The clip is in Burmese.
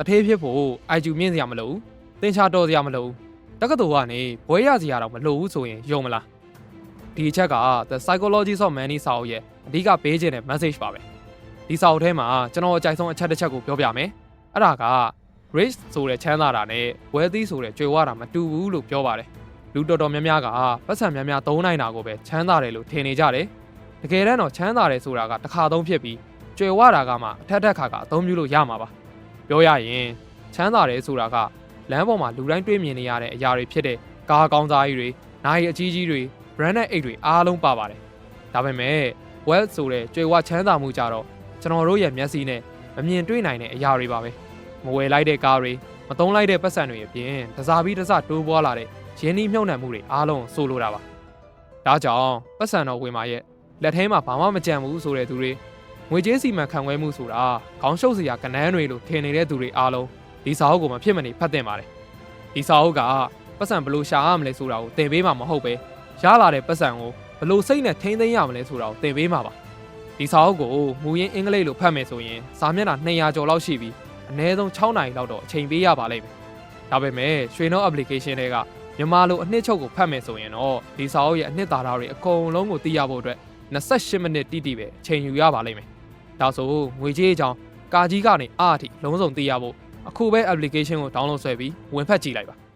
တထေးဖြစ်ဖို့ IQ မြင့်စရာမလိုဘူးသင်္ချာတော်စရာမလိုဘူးတက္ကသိုလ်ကနေဘွဲရစရာတော့မလိုဘူးဆိုရင်ယုံမလားဒီအချက်က The Psychology of Money စာအုပ်ရဲ့အဓိကပေးခြင်းတဲ့ message ပါပဲဒီစာအုပ်ထဲမှာကျွန်တော်အကြိုက်ဆုံးအချက်တစ်ချက်ကိုပြောပြမယ်အဲ့ဒါက rich ဆိုတဲ့ချမ်းသာတာနဲ့ wealthy ဆိုတဲ့ကြွယ်ဝတာမတူဘူးလို့ပြောပါတယ်လူတော်တော်များများကပတ်စံများများသုံးနိုင်တာကိုပဲချမ်းသာတယ်လို့ထင်နေကြတယ်တကယ်တမ်းတော့ချမ်းသာတယ်ဆိုတာကတစ်ခါသုံးဖြစ်ပြီးကြွယ်ဝတာကမှအထက်ထက်ခါကအသုံးပြုလို့ရမှာပါ ပြောရရင်ချမ်းသာတယ်ဆိုတာကလမ်းပေါ်မှာလူတိုင်းတွေ့မြင်နေရတဲ့အရာတွေဖြစ်တဲ့ကားကောင်းစားကြီးတွေနိုင်အကြီးကြီးတွေ brand နဲ့အိတ်တွေအားလုံးပါပါတယ်ဒါပေမဲ့ wealth ဆိုတဲ့ကြွယ်ဝချမ်းသာမှုကြတော့ကျွန်တော်တို့ရဲ့မျက်စိနဲ့မမြင်တွေ့နိုင်တဲ့အရာတွေပါပဲမဝယ်လိုက်တဲ့ကားတွေမသုံးလိုက်တဲ့ပတ်စံတွေအပြင်တစားပြီးတစားတိုးပွားလာတဲ့ရင်းနှီးမြှုပ်နှံမှုတွေအားလုံးဆိုလိုတာပါဒါကြောင့်ပတ်စံတော်ဝင်มาရဲ့လက်ထဲမှာဘာမှမကြံဘူးဆိုတဲ့သူတွေ ငွေကြေးစီမံခန့်ခွဲမှုဆိုတာခေါင်းရှုပ်စရာကဏ္ဍတွေလို့ထင်နေတဲ့သူတွေအားလုံးဒီစာအုပ်ကိုမဖြစ်မနေဖတ်သင့်ပါတယ်ဒီစာအုပ်ကပတ်စံဘယ်လို့ရှာရမလဲဆိုတာကိုသင်ပေးမှာမဟုတ်ပဲရလာတဲ့ပတ်စံကိုဘယ်လို့စိတ်နဲ့ထိမ့်သိမ်းရမလဲဆိုတာကိုသင်ပေးမှာပါဒီစာအုပ်ကိုမူရင်းအင်္ဂလိပ်လိုဖတ်မယ်ဆိုရင်စာမျက်နှာ200ကျော်လောက်ရှိပြီးအနည်းဆုံး6နာရီလောက်တော့အချိန်ပေးရပါလိမ့်မယ်။ဒါပေမဲ့ရွှေနှုတ် application တွေကမြန်မာလိုအနှစ်ချုပ်ကိုဖတ်မယ်ဆိုရင်တော့ဒီစာအုပ်ရဲ့အနှစ်သာရတွေအကုန်လုံးကိုသိရဖို့အတွက်28မိနစ်တိတိပဲအချိန်ယူရပါလိမ့်မယ်။ ဒါဆိုငွေကြေးအကြောင်းကာကြီးကနေအားအထိလုံးစုံသိရဖို့အခုပဲ application ကို download ဆွဲပြီးဝင်ဖတ်ကြည့်လိုက်ပါ။